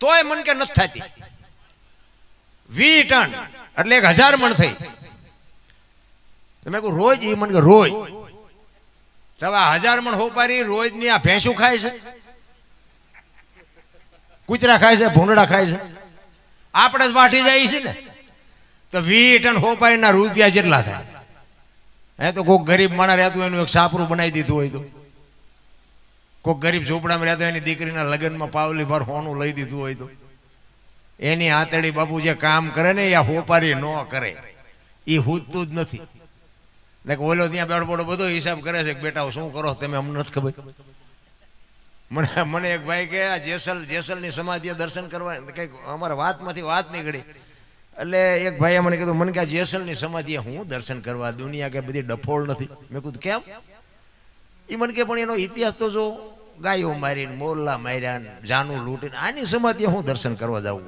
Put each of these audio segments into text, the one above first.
તોય મન કે નથી થતી. વી ટન, એટલે એક હજાર મણ થઈ. તમે કહું, રોજ? એ મન કે રોજ. તો આ હજાર મણ હોપારી રોજની આ ભેંસું ખાય છે? કૂતરા ખાય છે ભૂંડડા ખાય છે? આપણે જ માઠી જાય છે ને? તો વી ટન હોપારીના રૂપિયા જેટલા થાય? હે, તો કોઈ ગરીબ માણસ રહેતું એનું એક સાપરું બનાવી દીધું હોય તો. કોઈક ગરીબ ઝૂંપડામાં રહેતા એની દીકરીના લગ્નમાં પાવલી ભર હોનું લઈ દીધું હોય તો. એની આતડી બાપુ જે કામ કરે ને એ હોપારી ન કરે. એ હૂજતું જ નથી. એટલે ઓલો ત્યાં બેડબોડો બધો હિસાબ કરે છે બેટા, શું કરો તમે અમને નથી ખબર. મને મને એક ભાઈ કે, આ જેસલ, જેસલની સમાધિએ દર્શન કરવા, કંઈક અમારા વાતમાંથી વાત નીકળી. એટલે એક ભાઈએ મને કીધું, મને કે આ જેસલની સમાધિએ હું દર્શન કરવા? દુનિયા કે બધી ડફોળ નથી. મેં કીધું, કેમ? એ મને કે, પણ એનો ઇતિહાસ તો જો ગાયો મારીને, મોરલા માર્યા જાનું લૂંટીને, આની સમાધિ હું દર્શન કરવા જાઉં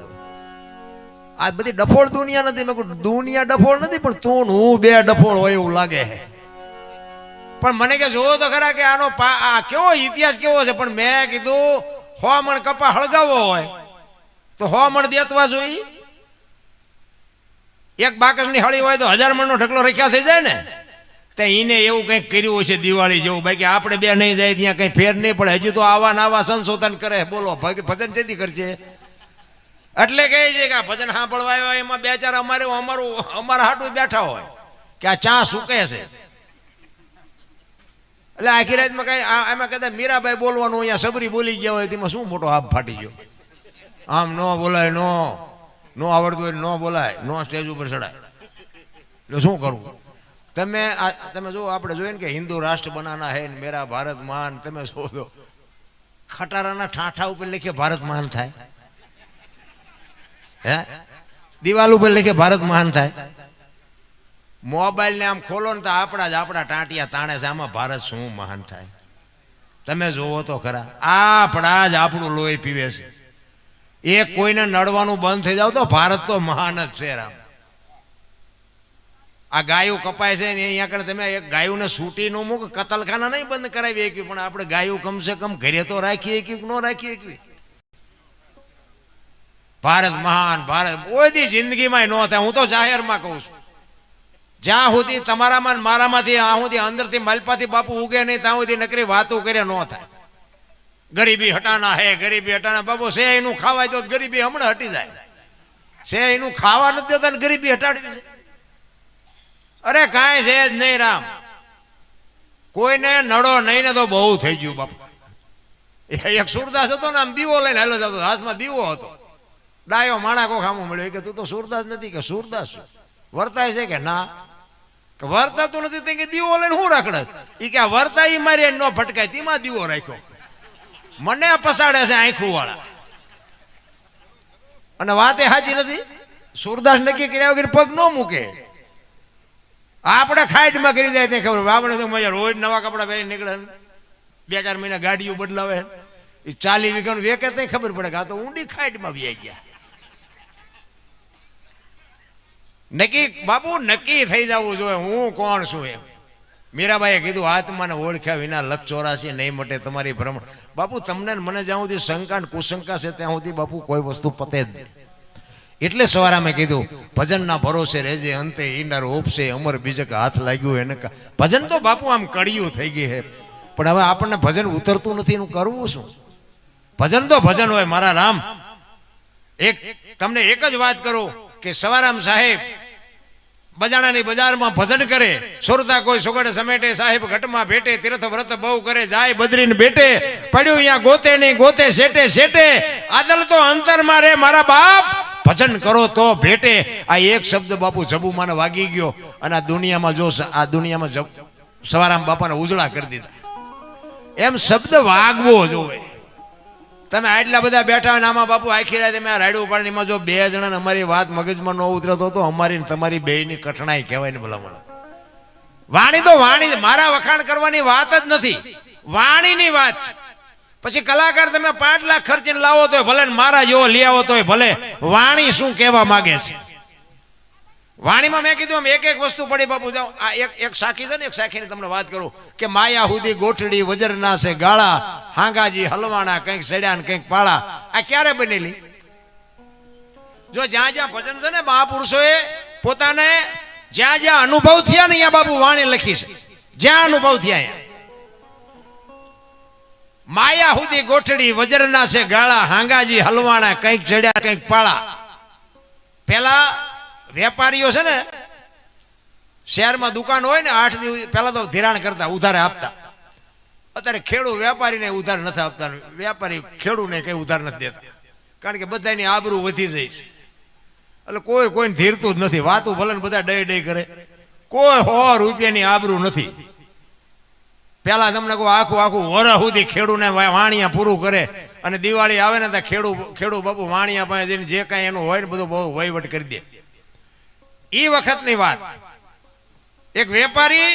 આ બધી ડફોળ દુનિયા નથી. મેં દુનિયા ડફોળ નથી, પણ તું હું બે ડફોળ હોય એવું લાગે છે. પણ મને કે જોવો તો ખરા કે આનો આ કેવો ઇતિહાસ કેવો છે? પણ મેં કીધું હો મણ કપા હળગાવો હોય. તો હો મણ દેતવા જોઈએ એક બાકસની હળી હોય તો હજાર મણનો ઢગલો રખ્યા થઈ જાય ને. તો એને એવું કંઈક કર્યું હશે દિવાળી જેવું? બાકી આપણે બે નહીં જાય, ત્યાં કંઈ ફેર નહીં પડે. હજી તો આવા નાવા સંશોધન કરે. બોલો ભજન જેથી કરશે એટલે કહે છે કે આ ભજન સાંભળવા આવ્યા એમાં બે ચાર અમારે, અમારું, અમારા હાટું બેઠા હોય. કે આ ચા સૂકે છે. એટલે આખી રાતમાં કઈ એમાં કદાચ મીરાભાઈ બોલવાનું અહીંયા સબરી બોલી ગયા હોય, તેમાં શું મોટો હાફ ફાટી ગયો? આમ ન બોલાય, નો. નો આવડતું હોય ન બોલાય, નો સ્ટેજ ઉપર ચડાય. એટલે શું કરવું? તમે આ તમે જો આપણે જોઈએ ને કે હિન્દુ રાષ્ટ્ર બનાના હે ને મેરા ભારત મહાન, તમે શોધો ખટારાના ઠાઠા ઉપર લખે ભારત મહાન થાય. હે? દિવાલ ઉપર લખે ભારત મહાન થાય. મોબાઈલ ને આમ ખોલો ને તો આપણા જ આપણા ટાંટિયા તાણે છે, આમાં ભારત શું મહાન થાય. તમે જોવો તો ખરા, આપણા જ આપણું લોહી પીવે છે. એ કોઈને નડવાનું બંધ થઈ જાવ તો ભારત તો મહાન જ છે, રામ. આ ગાયું કપાય છે ને અહીંયા આગળ તમે એક ગાયુંને સૂટી ન મૂક, કતલખાના નહીં બંધ કરાવી એકવી પણ આપણે ગાયું કમસે કમ ઘરે તો રાખીએ કે ન રાખીએ એકવી ભારત મહાન, ભારત કોઈ જિંદગીમાં ન થાય. હું તો જાહેરમાં કહું છું. જ્યાં સુધી તમારામાં મારામાંથી, આ સુધી અંદરથી માલપાથી બાપુ ઉગે નહીં, ત્યાં સુધી નકરી વાતો કરે ન થાય. ગરીબી હટાના હે, ગરીબી હટાના. બાપુ, સે એનું ખાવાય તો ગરીબી હમણાં હટી જાય. સે એનું ખાવા નથી દેતા ગરીબી હટાડવી છે. અરે કાંઈ છે જ નહીં રામ. કોઈને નડો નહીં ને તો બહુ થઈ ગયું બાપા. એક સુરદાસ હતો ને આમ દીવો લઈને હેલો જતો હાથમાં દીવો હતો. ડાયો માણા કો ખામો મળ્યો. કે, તું તો સુરદાસ નથી કે સુરદાસ વર્તાય છે કે ના? કે વર્તાતું નથી, તે કે દીવો લઈને હું રાખડે એ કે વર્તા ઈ મારી ન ફટકાય તેમાં દીવો રાખ્યો. મને પસાડે છે આંખું વાળા અને વાત એ સાચી નથી? સુરદાસ નક્કી કર્યા વગર પગ ન મૂકે. આપણે ખાઈડમાં કરી જાય ત્યાં ખબર આપણે તો મજા રોજ નવા કપડાં પહેરી નીકળે બે ચાર મહિના ગાડીઓ બદલાવે એ ચાલી વીઘાનું વેકે ત્યાં ખબર પડે કે આ તો ઊંડી ખાઈડમાં વ્યાઈ ગયા. નક્કી, બાપુ, નક્કી થઈ જવું જોઈએ. હું કોણ છું એમ? મીરાબાઈએ કીધું, આત્માને ઓળખ્યા વિના લક ચોરાશી નહીં મટે તમારી ભ્રમણ બાપુ, તમને મને જ્યાં સુધી શંકા કુશંકા છે ત્યાં સુધી બાપુ કોઈ વસ્તુ પતે જ નહીં. એટલે સવારે મેં કીધું, ભજનના ભરોસે રહેજે, અંતે ઈંડાર ઓપશે અમર બીજક હાથ લાગ્યું એને ભજન તો બાપુ આમ કડિયું થઈ ગઈ હે. પણ હવે આપણને ભજન ઉતરતું નથી એનું કરવું શું? ભજન તો ભજન હોય, મારા રામ. એક, તમને એક જ વાત કરું કે સવારામ સાહેબ બજાણાની બજારમાં ભજન કરે, સુરતા કોઈ સુગડ સમેટે, સાહેબ ઘટમાં ભેટે, તીર્થ વ્રત બહુ કરે, જાય બદરીને બેટે પડ્યું અહીંયા ગોતે નહીં, ગોતે, શેટે શેટે. આદલ તો અંતરમાં રે મારા બાપ. ભજન કરો તો ભેટે. આ એક શબ્દ બાપુ જબુમાને વાગી ગયો અને આ દુનિયામાં જો આ દુનિયામાં સવારામ બાપાને ઉજળા કરી દીધા. એમ શબ્દ વાગવો જોવે તમે આટલા બધા બેઠા હોય આમાં બાપુ આખી રાતે મેં રાયડું પાણીમાં જો બે જણાને અમારી વાત મગજમાં ન ઉતરતો તો અમારી તમારી બેયની કઠણાઈ કહેવાય ને ભલામણ. વાણી તો વાણી મારા વખાણ કરવાની વાત જ નથી. વાણીની વાત છે. પછી કલાકાર તમે પાંચ લાખ ખર્ચીને લાવો તો ભલે મારા જેવો લઈ આવો તોય ભલે. વાણી શું કહેવા માંગે છે? વાણીમાં મેં કીધું એક એક વસ્તુ પડી બાપુ, જાઓ, આ એક એક સાખી છે ને, એક સાખીની તમને વાત કરું, કે માયા હુદી ગોઠડી વજરના છે, ગાળા, હાંગાજી, હલવાણા, કંઈક સડ્યા ને કંઈક પાળા. આ ક્યારે બનેલી? જો જ્યાં જ્યાં ભજન છે ને, મહાપુરુષોએ પોતાને જ્યાં જ્યાં અનુભવ થયા ને, અહીંયા બાપુ વાણી લખી છે. જ્યાં અનુભવ થયા માયા સુધી ગોઠડી, વજરના છે, ગાળા, હાંગાજી, હલવાણા, કંઈક ચડ્યા કંઈક પાળા. પેલા વેપારીઓ છે ને, શહેરમાં દુકાન હોય ને, આઠ દિવસ પહેલા તો ધિરાણ કરતા, ઉધારે આપતા. અત્યારે ખેડૂત વેપારીને ઉધાર નથી આપતા, વેપારી ખેડૂને કઈ ઉધાર નથી દેતા. કારણ કે બધાની આબરૂ વધી જાય છે. એટલે કોઈ કોઈને ધીરતું જ નથી, વાતું ભલે બધા ડય ડે કરે. કોઈ સો રૂપિયાની આબરૂ નથી. પેલા તમને કહું, આખું આખું વરહ સુધી ખેડૂને વાણિયા પૂરું કરે અને દિવાળી આવે ને ત્યાં ખેડૂ ખેડૂ બાપુ વાણિયા પાસે જઈને જે કાંઈ એનું હોય ને બધું બહુ વહીવટ કરી દે. એ વખતની વાત. એક વેપારી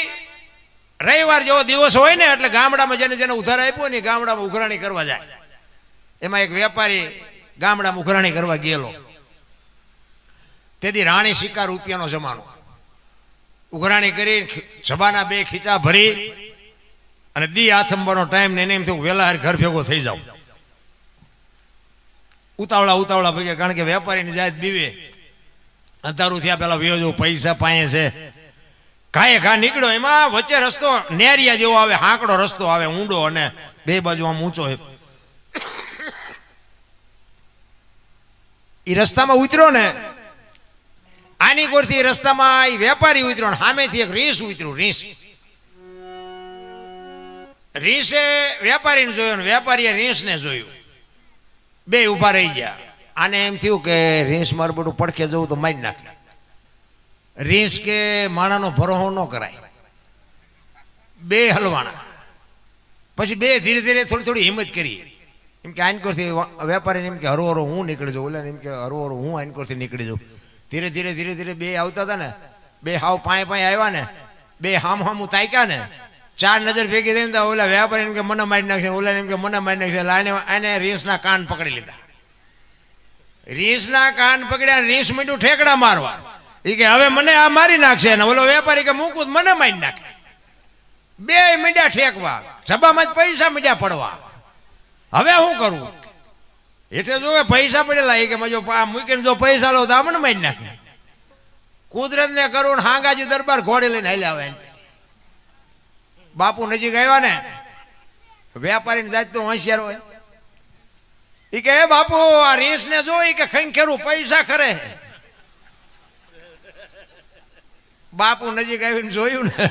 રવિવાર જેવો દિવસ હોય ને એટલે ગામડામાં જેને જેને ઉધાર આપ્યો ને ગામડામાં ઉઘરાણી કરવા જાય. એમાં એક વેપારી ગામડામાં ઉઘરાણી કરવા ગયેલો. તેથી રાણી શિકાર રૂપિયાનો જમાનો. ઉઘરાણી કરી જબાના બે ખીચા ભરી અને દી આથંબરનો ટાઈમ ને એને એમ થયું વહેલા ઘર ભેગો થઈ જાવ ઉતાવળા ઉતાવળા ભેગે, કારણ કે વેપારીની જાત બીવે. અંધારું થયા પેલા વ્યોજો પૈસા પાયે છે. કાંઈ ઘા નીકળ્યો, એમાં વચ્ચે રસ્તો નેરિયા જેવો આવે, હાંકડો રસ્તો આવે, ઊંડો અને બે બાજુ આમ ઊંચો એ રસ્તામાં ઉતર્યો ને, આની કોરથી રસ્તામાં એ વેપારી ઉતર્યો સામેથી એક રીસ ઉતર્યું રીસ રીસે વેપારીને જોયું વેપારીએ રીંસને જોયું. બે ઊભા રહી ગયા. આને એમ થયું કે રીંસ મારું બધું પડખે જવું તો મારી નાખે. રીંસ કે માણાનો ભરોહો ન કરાય. બે હલવાણા. પછી બે ધીરે ધીરે થોડી થોડી હિંમત કરી. એમ કે આનકોરથી વેપારીને એમ કે હરો હરો હું નીકળી જાઉં. એટલે એમ કે હરોહરો હરો હું આનકોરથી નીકળી જાઉં. ધીરે ધીરે ધીરે ધીરે બે આવતા હતા ને. બે હાવ પાંય પાંય આવ્યા ને. બે હામ હામું તાક્યા ને. ચાર નજર ભેગી થઈને તો ઓલા એમ કે મને મારી નાખશે ઓલા એમ કે મને મારી નાખશે. લાને આને રીસના કાન પકડી લીધા. રીસના કાન પકડ્યા, રીસ મીઠું ઠેકડા મારવા. એ કે હવે મને આ મારી નાખશે. ને ઓલો વેપારી કે મૂકું મને મારી નાખે. બે મીંડ્યા ઠેકવા. સભામાં જ પૈસા મીંડ્યા પડવા. હવે શું કરું? એટલે જો પૈસા પડેલા એ કે જો મૂકીને જો પૈસા લો તો આ મને મારી નાખે. કુદરતને કરું હાંગાજી દરબાર ઘોડે લઈને હાલ્યા આવે એને. બાપુ નજીક આવ્યા ને, વેપારીની જાત તો હોશિયાર હોય. એ કે "એ બાપુ, આ રીસ ને જો, ઈ કે ખંખેરું પૈસા ખરે. બાપુ નજીક આવીને જોયું ને.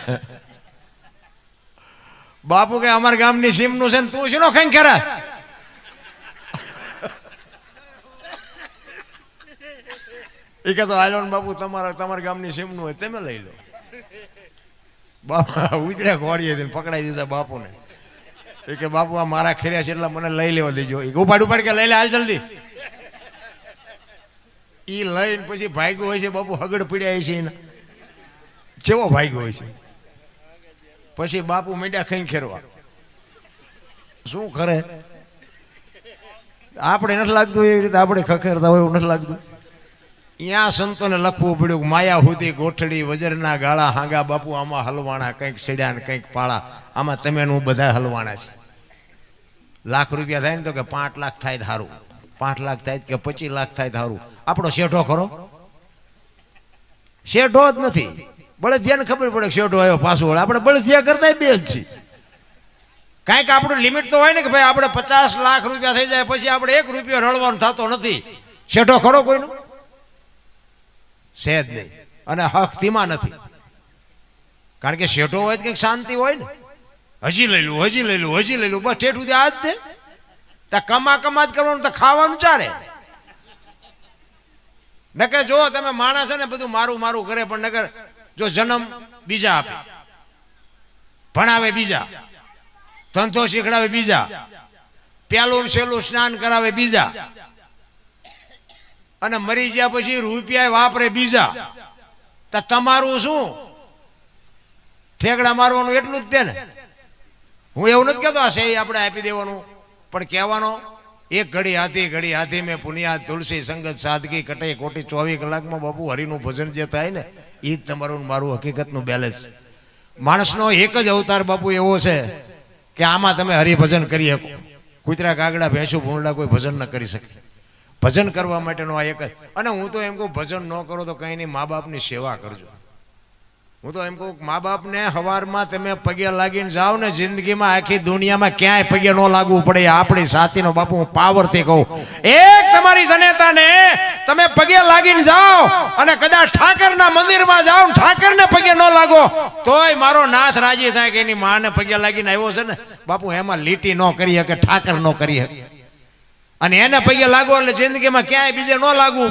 બાપુ કે અમારા ગામની સીમનું છે ને, તું શેનો ખંખેરા એ કે તો હાલો બાપુ, તમારા તમારા ગામની સીમનું હોય, તમે લઈ લો. બાપા ઉતર્યા ઘોડીએ પકડાઈ દીધા બાપુને. એ કે, બાપુ, આ મારા ખેર્યા છે એટલે મને લઈ લેવા દેજો. એ ઉપાડ ઉપાડ કે, લઈ લે, હાલ જલ્દી. એ લઈને પછી ભાગ્યો હોય છે, બાપુ હગડ પીડ્યા છે એના. ચેવો ભાગ્યો હોય છે. પછી બાપુ મીંડ્યા ખાઈ ખેરવા. શું કરે? આપણે નથી લાગતું એવી રીતે આપણે ખખેરતા હોય એવું નથી લાગતું. ત્યાં સંતોને લખવું પડ્યું કે માયા હુદી ગોઠડી, વજરના ગાળા, હાંગા, બાપુ, આમાં હલવાણા, કંઈક સીડ્યા ને કંઈક પાળા. આમાં તમે હું બધા હલવાણા છે. લાખ રૂપિયા થાય ને તો કે પાંચ લાખ થાય સારું પાંચ લાખ થાય કે પચીસ લાખ થાય સારું આપણો શેઠો ખરો? શેઠો જ નથી. બળદિયાને ખબર પડે શેઠો આવ્યો પાછો. વળે આપણે બળદિયા કરતા બે જ છીએ. કાંઈક આપણું લિમિટ તો હોય ને કે ભાઈ આપણે પચાસ લાખ રૂપિયા થઈ જાય, પછી આપણે એક રૂપિયો રળવાનો થતો નથી. શેઠો ખરો કોઈનો? છે જ નહીં. અને હક ધીમા નથી. કારણ કે શેઠો હોય તો કંઈક શાંતિ હોય ને. હજી લઈ લઉં હજી લઈ લઉં હજી લઈ લઉં બસ ઠેઠ સુધી આ જ દે. તો કમા કમા જ કરવાનું, તો ખાવાનું ચારે નકર જો તમે માણસ ને, બધું મારું મારું કરે, પણ નકર જો જન્મ બીજા આપે. ભણાવે બીજા. ધંધો શીખડાવે બીજા. પેલું છેલ્લું સ્નાન કરાવે બીજા. અને મરી ગયા પછી રૂપિયા વાપરે બીજા. તો તમારું શું? ઠેકડા મારવાનું એટલું જ તે ને? હું એવું નથી કહેતો, આ સહી આપણે આપી દેવાનું. પણ કહેવાનો, એક ઘડી હાથી ઘડી હાથી મેં પુનિયા તુલસી, સંગત, સાદગી કટે કોટી, ચોવીસ કલાકમાં બાપુ હરિનું ભજન જે થાય ને એ જ તમારું મારું હકીકતનું બેલેન્સ માણસનો એક જ અવતાર બાપુ એવો છે કે આમાં તમે હરિભજન કરી શકો. કૂતરા કાગડા, ભેંસું ભૂંડા કોઈ ભજન ન કરી શકે. ભજન કરવા માટેનો આ એક જ. અને હું તો એમ કહું, ભજન ન કરો તો કંઈ નહીં મા બાપની સેવા કરજો. હું તો એમ કહું મા બાપને હવારમાં તમે પગે લાગીને જાઓ ને, જિંદગીમાં આખી દુનિયામાં ક્યાંય પગે ન લાગવું પડે આપણી સાથીનો બાપુ, હું પાવરથી કહું. એક તમારી જનેતાને તમે પગે લાગીને જાઓ અને કદાચ ઠાકરના મંદિરમાં જાઓ ઠાકરને પગે ન લાગો, તોય મારો નાથ રાજી થાય કે એની માને પગે લાગીને આવ્યો છે ને. બાપુ, એમાં લીટી ન કરી શકે, ઠાકર ન કરી શકે. અને એના પૈયા લાગો એટલે જિંદગીમાં ક્યાંય બીજે ન લાગવું.